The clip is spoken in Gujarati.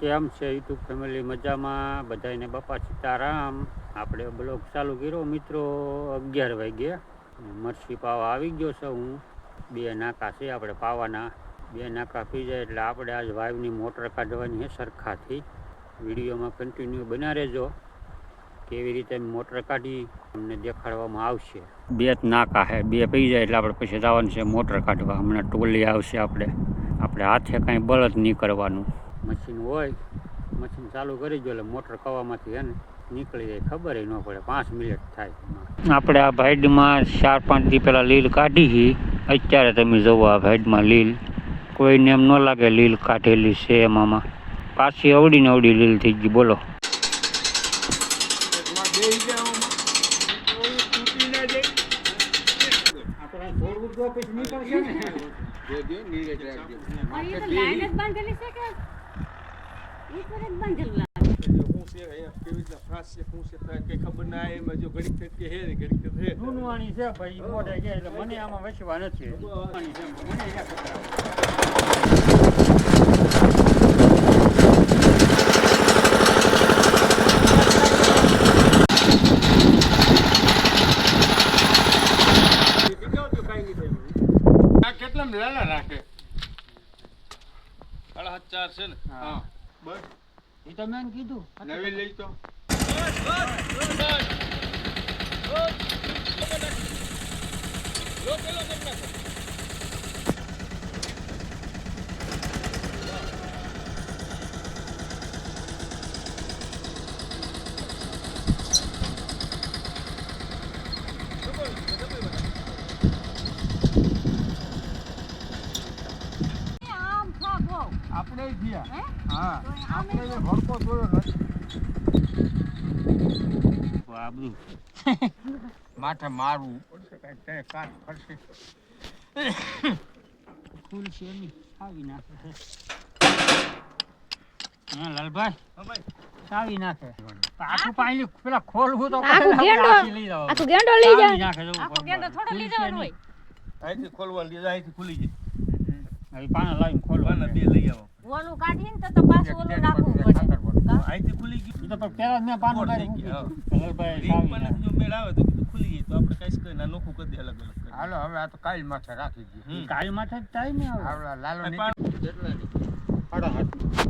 કેમ છે યુટ્યુબ ફેમિલી? મજામાં? બધાને બાપા સીતારામ. આપણે બ્લોગ ચાલુ કર્યો મિત્રો, અગિયાર વાગ્યે. મરસી પાવા આવી ગયો છે હું. બે નાકા છે આપણે પાવાના. બે નાકા પી જાય એટલે આપણે આજ વાઈવની મોટર કાઢવાની છે સરખાથી. વિડીયોમાં કન્ટિન્યુ બના રહેજો. કેવી રીતે મોટર કાઢી અમને દેખાડવામાં આવશે. બે જ નાકા છે, બે પી જાય એટલે આપણે પછી જવાનું છે મોટર કાઢવા. હમણાં ટોલી આવશે આપણે. આપણે હાથે કાંઈ બળદ નહીં કરવાનું. મશીન હોય મશીન ચાલુ કરી દો એટલે મોટર કવામાંથી હે ને નીકળી જાય. ખબર ન પડે પાંચ મિનિટ થાય. આપણે આ ભાઈડમાં ચાર પાંચ દી પહેલાં લીલ કાઢી હતી અત્યારે તમે જુઓ આ ભાઈડમાં લીલ. કોઈને એમ ન લાગે લીલ કાઢેલી છે એમાં. પાછી અવડીને અવડી લીલ થઈ ગઈ બોલો. અરે એ જૂનવાણી છે ભાઈ મોઢે કે એટલે મને આમાં વસવા નથી. જૂનવાણી છે, મને અહીંયા ખતરા. કેટલા લાલા રાખે? સાડા ચાર છે ને? હા. બસ. ઈ તો મેં કીધું. નવી લઈ તો. આમ આપણે ગયા હા? આપણે એ ભડકો જોયો નથી. આ માથે મારવું પડશે કાંઈ તે ફરશે. છે નહીં સાવી નાખે છે. હા લાલભાઈ? સાવી નાખે. આખું પાણી પેલા ખોલવું તો લઈ. આખું ગેંડો લઈ જવું આખો પડે. ગેંડો થોડો લઈ જવાનો હોય. અહીંથી ખોલવા લીધા અહીંથી ખુલી જાય. હવે પાણા લાવીને ખોલવાનું. બે લઈ આવો. ઓલું કાઢીને તો તો પાછું ઓલું નાખવું પડે? અહીંથી ખુલી ગયું તો પણ મેં પાનું કાઢી. દીધું. સાવી મને નાખે. જો મેળ આવે તો ખુલી ગઈ તો આપણે કઈ કરી ના નોખું કરી દે અલગ અલગ હાલો હવે આ તો કાલ માથે રાખી હમ. કાલ માથે જ થાય ને લાલો આ કેટલા ની.